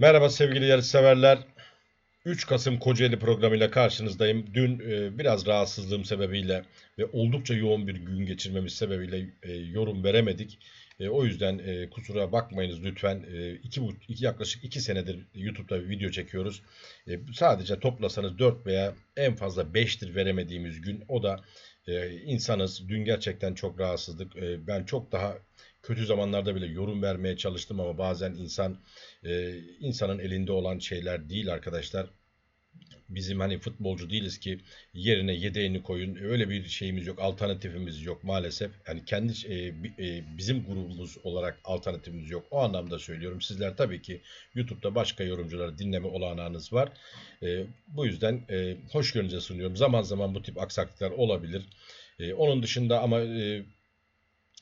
Merhaba sevgili yarışseverler. 3 Kasım Kocaeli programıyla karşınızdayım. Dün e, biraz rahatsızlığım sebebiyle ve oldukça yoğun bir gün geçirmemiz sebebiyle e, yorum veremedik. E, o yüzden e, kusura bakmayınız lütfen. E, iki, iki, yaklaşık 2 senedir YouTube'da video çekiyoruz. E, sadece toplasanız 4 veya en fazla 5'tir veremediğimiz gün. O da e, insanız. Dün gerçekten çok rahatsızlık. E, ben çok daha kötü zamanlarda bile yorum vermeye çalıştım ama bazen insan e, insanın elinde olan şeyler değil arkadaşlar. Bizim hani futbolcu değiliz ki yerine yedeğini koyun. Öyle bir şeyimiz yok, alternatifimiz yok maalesef. Yani kendi e, e, bizim grubumuz olarak alternatifimiz yok. O anlamda söylüyorum. Sizler tabii ki YouTube'da başka yorumcuları dinleme olanağınız var. E, bu yüzden e, hoşgörünüze sunuyorum. Zaman zaman bu tip aksaklıklar olabilir. E, onun dışında ama e,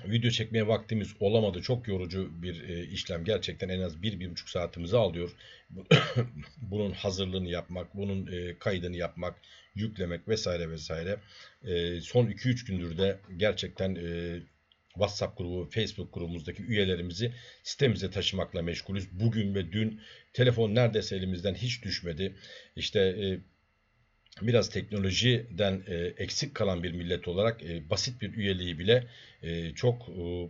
video çekmeye vaktimiz olamadı. Çok yorucu bir e, işlem. Gerçekten en az bir, bir buçuk saatimizi alıyor. Bu- Bunun hazırlığını yapmak, bunun e, kaydını yapmak, yüklemek vesaire vesaire. E, son 2-3 gündür de gerçekten e, WhatsApp grubu, Facebook grubumuzdaki üyelerimizi sitemize taşımakla meşgulüz. Bugün ve dün telefon neredeyse elimizden hiç düşmedi. İşte e, biraz teknolojiden e, eksik kalan bir millet olarak e, basit bir üyeliği bile e, çok e,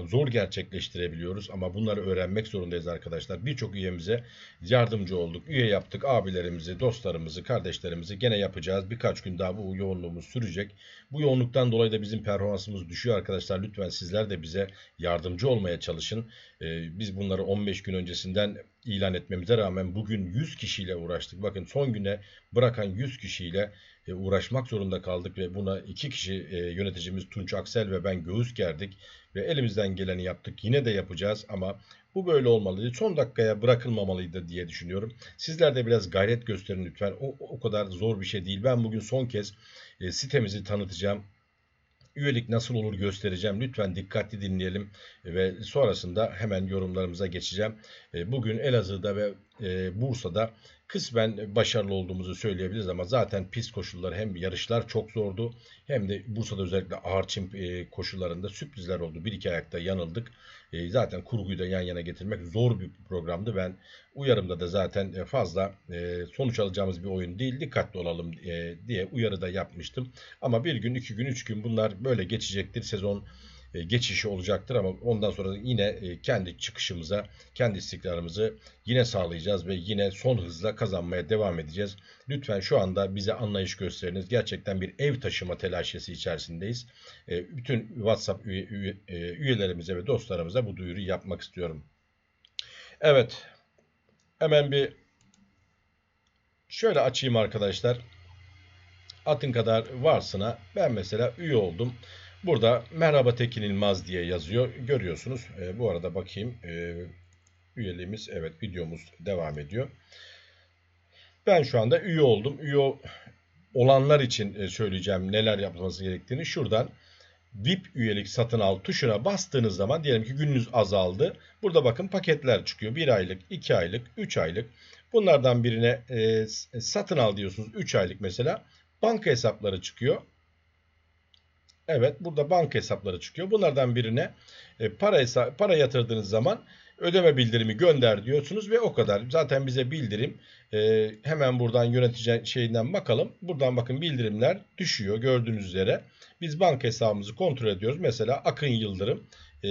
zor gerçekleştirebiliyoruz ama bunları öğrenmek zorundayız arkadaşlar. Birçok üyemize yardımcı olduk. Üye yaptık. Abilerimizi, dostlarımızı, kardeşlerimizi gene yapacağız. Birkaç gün daha bu yoğunluğumuz sürecek. Bu yoğunluktan dolayı da bizim performansımız düşüyor arkadaşlar. Lütfen sizler de bize yardımcı olmaya çalışın. E, biz bunları 15 gün öncesinden ilan etmemize rağmen bugün 100 kişiyle uğraştık. Bakın son güne bırakan 100 kişiyle e, uğraşmak zorunda kaldık ve buna iki kişi e, yöneticimiz Tunç Aksel ve ben göğüs gerdik ve elimizden geleni yaptık. Yine de yapacağız ama bu böyle olmalıydı. Son dakikaya bırakılmamalıydı diye düşünüyorum. Sizler de biraz gayret gösterin lütfen. O, o kadar zor bir şey değil. Ben bugün son kez e, sitemizi tanıtacağım. Üyelik nasıl olur göstereceğim. Lütfen dikkatli dinleyelim ve sonrasında hemen yorumlarımıza geçeceğim. E, Bugün Elazığ'da ve e, Bursa'da kısmen başarılı olduğumuzu söyleyebiliriz ama zaten pist koşulları hem yarışlar çok zordu hem de Bursa'da özellikle ağır çim e, koşullarında sürprizler oldu. Bir iki ayakta yanıldık. E, Zaten kurguyu da yan yana getirmek zor bir programdı. Ben uyarımda da zaten e, fazla e, sonuç alacağımız bir oyun değil. Dikkatli olalım e, diye uyarı da yapmıştım. Ama bir gün, iki gün, üç gün bunlar böyle geçecektir. Sezon geçişi olacaktır ama ondan sonra yine e, kendi çıkışımıza, kendi istikrarımızı yine sağlayacağız ve yine son hızla kazanmaya devam edeceğiz. Lütfen şu anda bize anlayış gösteriniz. Gerçekten bir ev taşıma telaşesi içerisindeyiz. E, Bütün WhatsApp üye- üye- e, üyelerimize ve dostlarımıza bu duyuruyu yapmak istiyorum. Evet. Hemen bir şöyle açayım arkadaşlar. Atın kadar varsına ben mesela üye oldum. Burada merhaba Tekin İlmaz diye yazıyor. Görüyorsunuz. E, bu arada bakayım. E, üyeliğimiz evet videomuz devam ediyor. Ben şu anda üye oldum. Üye olanlar için e, söyleyeceğim neler yapılması gerektiğini. Şuradan VIP üyelik satın al tuşuna bastığınız zaman diyelim ki gününüz azaldı. Burada bakın paketler çıkıyor. 1 aylık, 2 aylık, 3 aylık. Bunlardan birine e, s- satın al diyorsunuz. 3 aylık mesela. Banka hesapları çıkıyor. Evet burada banka hesapları çıkıyor. Bunlardan birine e, para hesa- para yatırdığınız zaman ödeme bildirimi gönder diyorsunuz ve o kadar. Zaten bize bildirim e, hemen buradan yönetici şeyinden bakalım. Buradan bakın bildirimler düşüyor gördüğünüz üzere. Biz banka hesabımızı kontrol ediyoruz. Mesela Akın Yıldırım e,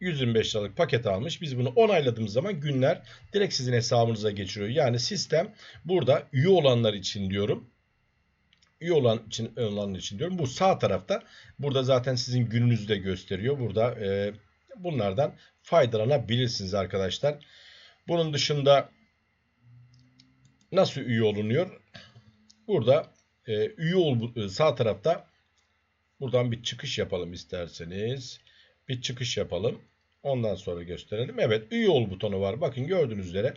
125 liralık paket almış. Biz bunu onayladığımız zaman günler direkt sizin hesabınıza geçiriyor. Yani sistem burada üye olanlar için diyorum üye olan için olanlar için diyorum. Bu sağ tarafta burada zaten sizin gününüzü de gösteriyor. Burada e, bunlardan faydalanabilirsiniz arkadaşlar. Bunun dışında nasıl üye olunuyor? Burada e, üye ol e, sağ tarafta buradan bir çıkış yapalım isterseniz. Bir çıkış yapalım. Ondan sonra gösterelim. Evet üye ol butonu var. Bakın gördüğünüz üzere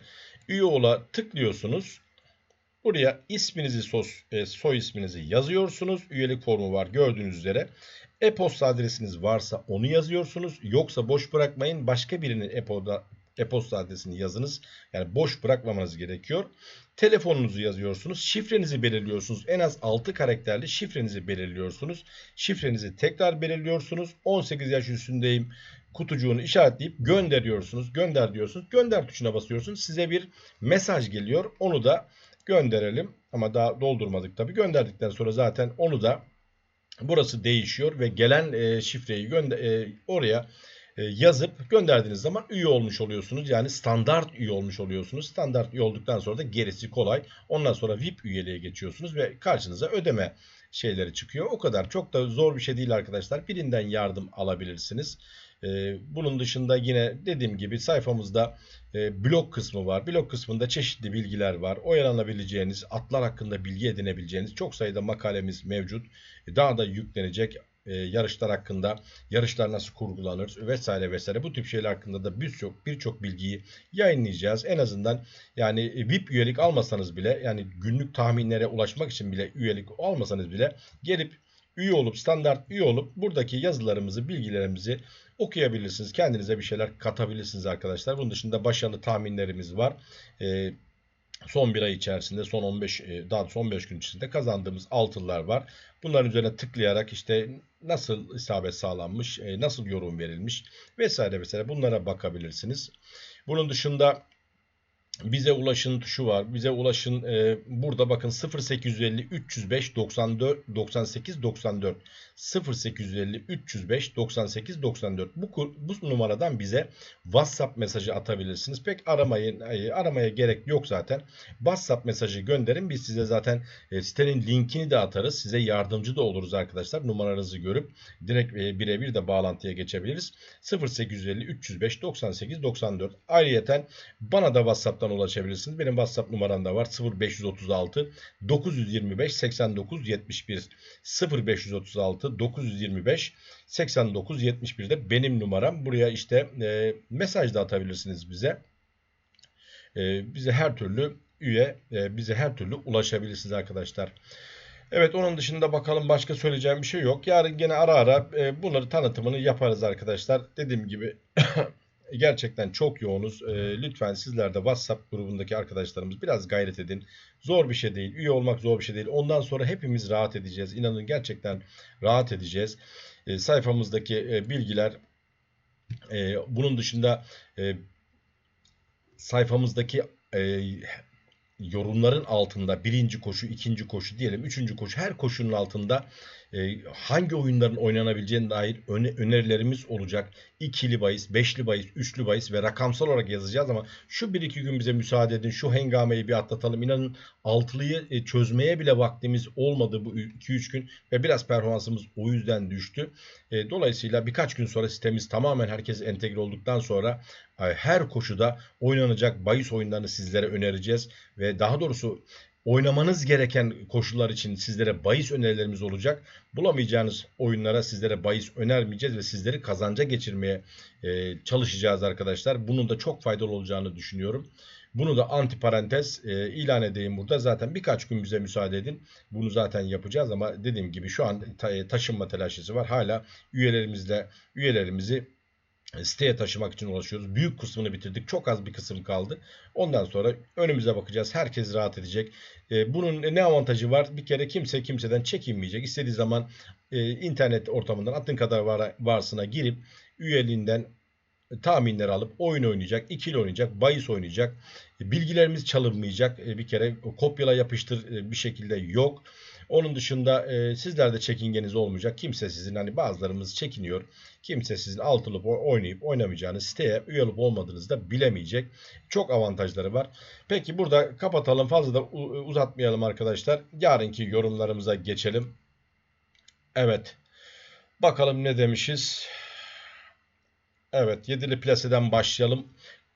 üye ola tıklıyorsunuz. Buraya isminizi, sos, e, soy isminizi yazıyorsunuz. Üyelik formu var gördüğünüz üzere. E-posta adresiniz varsa onu yazıyorsunuz. Yoksa boş bırakmayın. Başka birinin e-posta adresini yazınız. Yani boş bırakmamanız gerekiyor. Telefonunuzu yazıyorsunuz. Şifrenizi belirliyorsunuz. En az 6 karakterli şifrenizi belirliyorsunuz. Şifrenizi tekrar belirliyorsunuz. 18 yaş üstündeyim kutucuğunu işaretleyip gönderiyorsunuz. Gönder diyorsunuz. Gönder tuşuna basıyorsunuz. Size bir mesaj geliyor. Onu da gönderelim. Ama daha doldurmadık tabii. Gönderdikten sonra zaten onu da burası değişiyor ve gelen e, şifreyi gönder e, oraya yazıp gönderdiğiniz zaman üye olmuş oluyorsunuz. Yani standart üye olmuş oluyorsunuz. Standart üye olduktan sonra da gerisi kolay. Ondan sonra VIP üyeliğe geçiyorsunuz ve karşınıza ödeme şeyleri çıkıyor. O kadar çok da zor bir şey değil arkadaşlar. Birinden yardım alabilirsiniz. Ee, bunun dışında yine dediğim gibi sayfamızda e, blog kısmı var. Blog kısmında çeşitli bilgiler var. Oyalanabileceğiniz, atlar hakkında bilgi edinebileceğiniz çok sayıda makalemiz mevcut. Daha da yüklenecek e, yarışlar hakkında, yarışlar nasıl kurgulanır vesaire vesaire bu tip şeyler hakkında da birçok birçok bilgiyi yayınlayacağız. En azından yani e, VIP üyelik almasanız bile yani günlük tahminlere ulaşmak için bile üyelik almasanız bile gelip üye olup standart üye olup buradaki yazılarımızı, bilgilerimizi okuyabilirsiniz. Kendinize bir şeyler katabilirsiniz arkadaşlar. Bunun dışında başarılı tahminlerimiz var. Ee, son bir ay içerisinde son 15 e, daha son 5 gün içinde kazandığımız altınlar var. Bunların üzerine tıklayarak işte nasıl isabet sağlanmış, e, nasıl yorum verilmiş vesaire vesaire bunlara bakabilirsiniz. Bunun dışında bize ulaşın tuşu var. Bize ulaşın e, burada bakın 0850 305 94 98 94 0850 305 98 94 bu bu numaradan bize WhatsApp mesajı atabilirsiniz. Pek aramayın aramaya gerek yok zaten. WhatsApp mesajı gönderin. Biz size zaten e, sitenin linkini de atarız. Size yardımcı da oluruz arkadaşlar. Numaranızı görüp direkt e, birebir de bağlantıya geçebiliriz. 0850 305 98 94 ayrıyeten bana da WhatsApp'tan ulaşabilirsiniz. Benim WhatsApp numaram da var. 0536 925 89 71 0536 925 89 71'de benim numaram. Buraya işte e, mesaj da atabilirsiniz bize. E, bize her türlü üye, e, bize her türlü ulaşabilirsiniz arkadaşlar. Evet onun dışında bakalım başka söyleyeceğim bir şey yok. Yarın gene ara ara e, bunları tanıtımını yaparız arkadaşlar. Dediğim gibi gerçekten çok yoğunuz. E, lütfen sizler de WhatsApp grubundaki arkadaşlarımız biraz gayret edin. Zor bir şey değil. Üye olmak zor bir şey değil. Ondan sonra hepimiz rahat edeceğiz. İnanın gerçekten rahat edeceğiz. E, sayfamızdaki e, bilgiler e, bunun dışında e, sayfamızdaki e, yorumların altında birinci koşu, ikinci koşu diyelim, üçüncü koşu her koşunun altında e, hangi oyunların oynanabileceğine dair öne, önerilerimiz olacak. İkili bahis, beşli bahis, üçlü bahis ve rakamsal olarak yazacağız ama şu bir iki gün bize müsaade edin. Şu hengameyi bir atlatalım. İnanın altılıyı e, çözmeye bile vaktimiz olmadı bu 2-3 gün ve biraz performansımız o yüzden düştü. E, dolayısıyla birkaç gün sonra sitemiz tamamen herkes entegre olduktan sonra her koşuda oynanacak bahis oyunlarını sizlere önereceğiz ve daha doğrusu oynamanız gereken koşullar için sizlere bahis önerilerimiz olacak. Bulamayacağınız oyunlara sizlere bahis önermeyeceğiz ve sizleri kazanca geçirmeye e, çalışacağız arkadaşlar. Bunun da çok faydalı olacağını düşünüyorum. Bunu da anti parantez e, ilan edeyim burada. Zaten birkaç gün bize müsaade edin. Bunu zaten yapacağız ama dediğim gibi şu an ta, taşınma telaşesi var. Hala üyelerimizle üyelerimizi siteye taşımak için ulaşıyoruz. Büyük kısmını bitirdik. Çok az bir kısım kaldı. Ondan sonra önümüze bakacağız. Herkes rahat edecek. E, bunun ne avantajı var? Bir kere kimse kimseden çekinmeyecek. İstediği zaman e, internet ortamından atın kadar var, varsına girip üyeliğinden tahminleri alıp oyun oynayacak, ikili oynayacak, bahis oynayacak. Bilgilerimiz çalınmayacak. E, bir kere kopyala yapıştır e, bir şekilde yok. Onun dışında e, sizlerde çekingeniz olmayacak. Kimse sizin hani bazılarımız çekiniyor. Kimse sizin altılı oynayıp oynamayacağınız siteye üye olup olmadığınızı da bilemeyecek. Çok avantajları var. Peki burada kapatalım. Fazla da uzatmayalım arkadaşlar. Yarınki yorumlarımıza geçelim. Evet. Bakalım ne demişiz. Evet. Yedili plaseden başlayalım.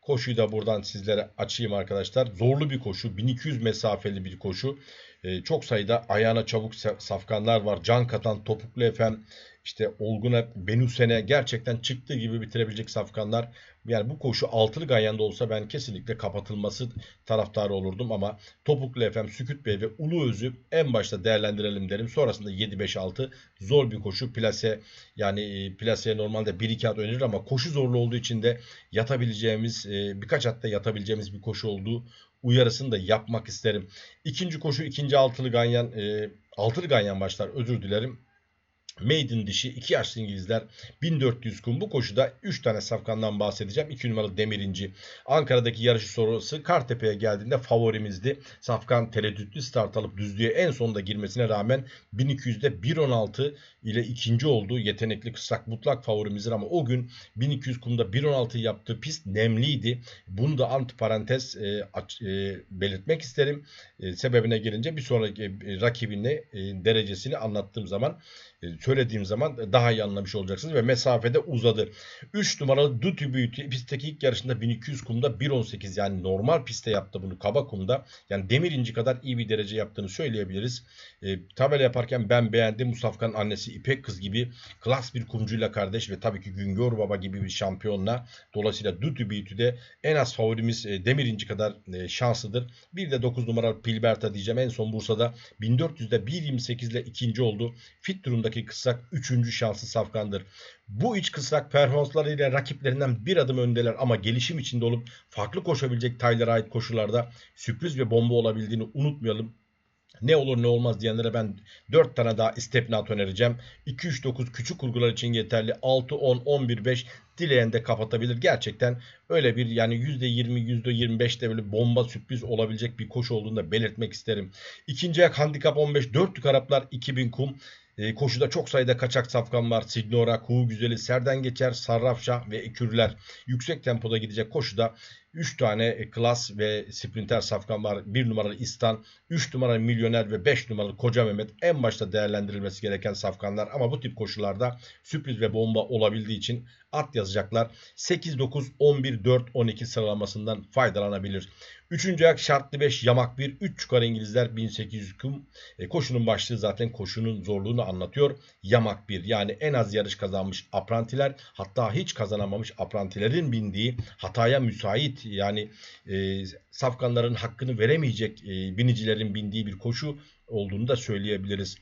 Koşuyu da buradan sizlere açayım arkadaşlar. Zorlu bir koşu. 1200 mesafeli bir koşu. Ee, çok sayıda ayağına çabuk safkanlar var. Can katan topuklu efem işte Olgun'a, Benüsen'e gerçekten çıktığı gibi bitirebilecek safkanlar. Yani bu koşu altılı Ganyan'da olsa ben kesinlikle kapatılması taraftarı olurdum ama Topuklu Efem, Süküt Bey ve Ulu Özü en başta değerlendirelim derim. Sonrasında 7-5-6 zor bir koşu. Plase yani e, plaseye normalde 1-2 at önerir ama koşu zorlu olduğu için de yatabileceğimiz e, birkaç hatta yatabileceğimiz bir koşu olduğu uyarısını da yapmak isterim. İkinci koşu ikinci altılı ganyan e, altılı ganyan başlar özür dilerim. Maiden dişi 2 yaşlı İngilizler 1400 kum. Bu koşuda 3 tane safkandan bahsedeceğim. 2 numaralı Demirinci. Ankara'daki yarışı sonrası Kartepe'ye geldiğinde favorimizdi. Safkan tereddütlü start alıp düzlüğe en sonunda girmesine rağmen 1200'de 1.16 ile ikinci oldu. Yetenekli kısak mutlak favorimizdir ama o gün 1200 kumda 1.16 yaptığı pist nemliydi. Bunu da antiparantez e, aç, e, belirtmek isterim. E, sebebine gelince bir sonraki e, rakibine e, derecesini anlattığım zaman söylediğim zaman daha iyi anlamış olacaksınız ve mesafede uzadı. 3 numaralı Duty Beauty pistteki ilk yarışında 1200 kumda 1.18 yani normal pistte yaptı bunu kaba kumda. Yani demir inci kadar iyi bir derece yaptığını söyleyebiliriz. E, tabela yaparken ben beğendim. Mustafa'nın annesi İpek Kız gibi klas bir kumcuyla kardeş ve tabii ki Güngör Baba gibi bir şampiyonla dolayısıyla Duty Beauty'de en az favorimiz e, demir inci kadar e, şanslıdır. Bir de 9 numaralı Pilberta diyeceğim. En son Bursa'da 1400'de 1.28 ile ikinci oldu. Fit durumdaki kısrak 3. şanslı safkandır. Bu iç kısrak performanslarıyla rakiplerinden bir adım öndeler ama gelişim içinde olup farklı koşabilecek Tyler'a ait koşularda sürpriz ve bomba olabildiğini unutmayalım. Ne olur ne olmaz diyenlere ben 4 tane daha istepnat önereceğim. 2-3-9 küçük kurgular için yeterli. 6-10-11-5 dileyen de kapatabilir. Gerçekten öyle bir yani %20 %25'te böyle bomba sürpriz olabilecek bir koşu olduğunu da belirtmek isterim. İkinci ayak handikap 15 4 Araplar 2000 kum. E, koşuda çok sayıda kaçak safkan var. Signora, Kuğu Güzeli, Serden Geçer, Sarrafşah ve Ekürler. Yüksek tempoda gidecek koşuda 3 tane e, klas ve sprinter safkan var. 1 numaralı İstan, 3 numaralı Milyoner ve 5 numaralı Koca Mehmet en başta değerlendirilmesi gereken safkanlar. Ama bu tip koşularda sürpriz ve bomba olabildiği için at yazacaklar. 8, 9, 11, 4, 12 sıralamasından faydalanabilir. Üçüncü ayak şartlı 5 yamak 1 3 çıkar İngilizler 1800 kum. E, koşunun başlığı zaten koşunun zorluğunu anlatıyor. Yamak 1 yani en az yarış kazanmış aprantiler hatta hiç kazanamamış aprantilerin bindiği hataya müsait yani e, safkanların hakkını veremeyecek e, binicilerin bindiği bir koşu olduğunu da söyleyebiliriz.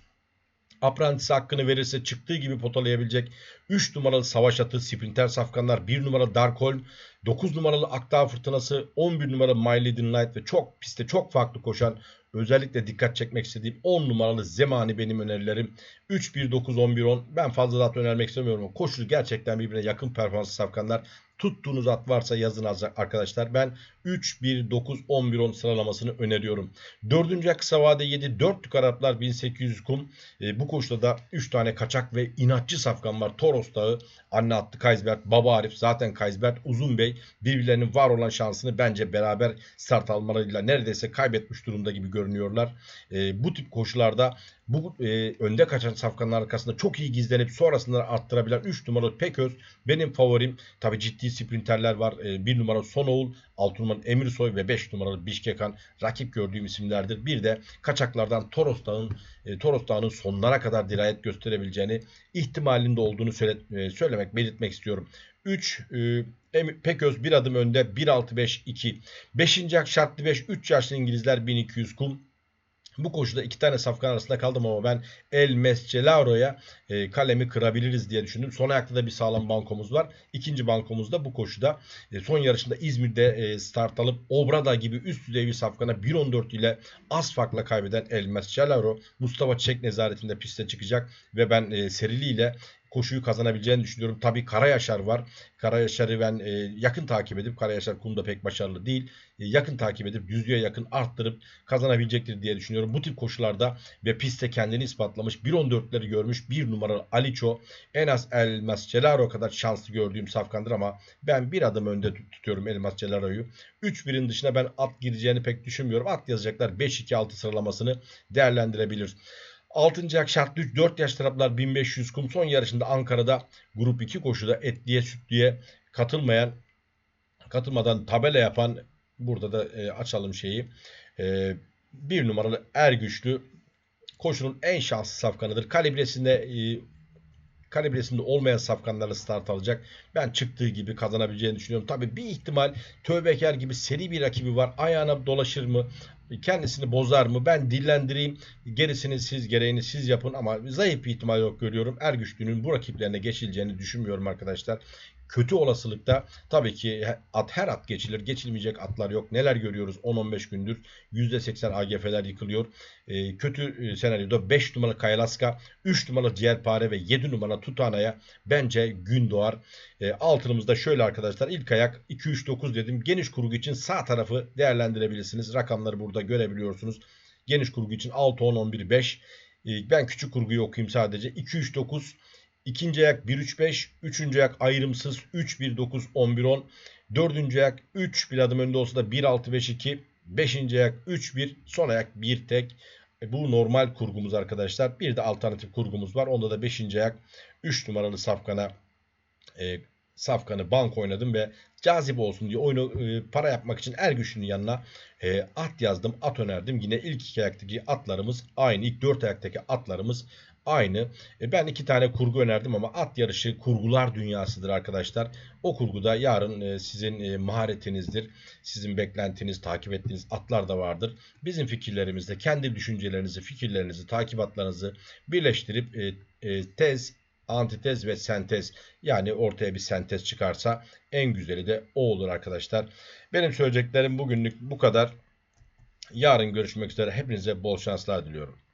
Aprantisi hakkını verirse çıktığı gibi potalayabilecek 3 numaralı savaş atı sprinter safkanlar 1 numaralı Darkholm 9 numaralı Akdağ Fırtınası 11 numaralı My Leading Light ve çok pistte çok farklı koşan özellikle dikkat çekmek istediğim 10 numaralı Zemani benim önerilerim. 3-1-9-11-10 ben fazla da önermek istemiyorum ama koşu gerçekten birbirine yakın performans safkanlar. Tuttuğunuz at varsa yazın arkadaşlar. Ben 3, 1, 9, 11, 10 sıralamasını öneriyorum. Dördüncü kısa vade 7. 4 Araplar 1800 kum. E, bu koşuda da 3 tane kaçak ve inatçı safkan var. Toros Dağı, anne attı Kaysbert, baba Arif, zaten Kaysbert, Uzun Bey birbirlerinin var olan şansını bence beraber start almalarıyla neredeyse kaybetmiş durumda gibi görünüyorlar. E, bu tip koşularda bu e, önde kaçan safkanlar arkasında çok iyi gizlenip sonrasında arttırabilen 3 numaralı Peköz benim favorim. Tabi ciddi sprinterler var. E, 1 numara Sonoğul, 6 numaralı Emirsoy ve 5 numaralı Bişkekan rakip gördüğüm isimlerdir. Bir de kaçaklardan Toros Dağı'nın e, Toros Dağı'nın sonlara kadar dirayet gösterebileceğini ihtimalinde olduğunu söyle, e, söylemek, belirtmek istiyorum. 3 e, Peköz bir adım önde 1-6-5-2. 5. ak şartlı 5 3 yaşlı İngilizler 1200 kum. Bu koşuda iki tane safkan arasında kaldım ama ben El Mescelauro'ya e, kalemi kırabiliriz diye düşündüm. Son ayakta da bir sağlam bankomuz var. İkinci bankomuz da bu koşuda. E, son yarışında İzmir'de e, start alıp Obrada gibi üst düzey bir safkana 1.14 ile az farkla kaybeden El Mescelauro Mustafa Çek nezaretinde piste çıkacak ve ben e, seriliyle koşuyu kazanabileceğini düşünüyorum. Tabii Karayaşar var. Karayaşar'ı ben e, yakın takip edip Karayaşar kumda pek başarılı değil. E, yakın takip edip düzlüğe yakın arttırıp kazanabilecektir diye düşünüyorum. Bu tip koşularda ve pistte kendini ispatlamış 1.14'leri görmüş bir numaralı Aliço en az Elmas Celaro kadar şanslı gördüğüm safkandır ama ben bir adım önde tutuyorum Elmas Celaro'yu. 3-1'in dışına ben at gireceğini pek düşünmüyorum. At yazacaklar 5-2-6 sıralamasını değerlendirebilir. 6. ak şartlı 3 4 yaş taraflar 1500 kum son yarışında Ankara'da grup 2 koşuda etliye sütlüye katılmayan katılmadan tabela yapan burada da e, açalım şeyi. E, bir numaralı Ergüçlü koşunun en şanslı safkanıdır. Kalibresinde e, kalibresinde olmayan safkanlarla start alacak. Ben çıktığı gibi kazanabileceğini düşünüyorum. Tabii bir ihtimal Tövbeker gibi seri bir rakibi var. Ayağına dolaşır mı? Kendisini bozar mı? Ben dillendireyim. Gerisini siz gereğini siz yapın ama zayıf bir ihtimal yok görüyorum. Ergüçlü'nün bu rakiplerine geçileceğini düşünmüyorum arkadaşlar. Kötü olasılıkta tabii ki at her at geçilir. Geçilmeyecek atlar yok. Neler görüyoruz 10-15 gündür. %80 AGF'ler yıkılıyor. Ee, kötü e, senaryoda 5 numara Kayalaska, 3 numara Ciğerpare ve 7 numara Tutana'ya bence gün doğar. E, altınımızda şöyle arkadaşlar. ilk ayak 2-3-9 dedim. Geniş kurgu için sağ tarafı değerlendirebilirsiniz. Rakamları burada görebiliyorsunuz. Geniş kurgu için 6-10-11-5. E, ben küçük kurguyu okuyayım sadece. 2-3-9 İkinci ayak 1-3-5. Üçüncü ayak ayrımsız 3-1-9-11-10. Dördüncü ayak 3 bir adım önde olsa da 1-6-5-2. Beşinci ayak 3-1. Son ayak 1 tek. E, bu normal kurgumuz arkadaşlar. Bir de alternatif kurgumuz var. Onda da 5. ayak 3 numaralı safkana e, safkanı bank oynadım ve cazip olsun diye oyunu e, para yapmak için Ergüçlü'nün yanına e, at yazdım. At önerdim. Yine ilk iki ayaktaki atlarımız aynı. ilk dört ayaktaki atlarımız aynı. E, ben iki tane kurgu önerdim ama at yarışı kurgular dünyasıdır arkadaşlar. O kurguda yarın e, sizin e, maharetinizdir. Sizin beklentiniz, takip ettiğiniz atlar da vardır. Bizim fikirlerimizde kendi düşüncelerinizi, fikirlerinizi, takibatlarınızı birleştirip e, e, tez, antitez ve sentez yani ortaya bir sentez çıkarsa en güzeli de o olur arkadaşlar. Benim söyleyeceklerim bugünlük bu kadar. Yarın görüşmek üzere. Hepinize bol şanslar diliyorum.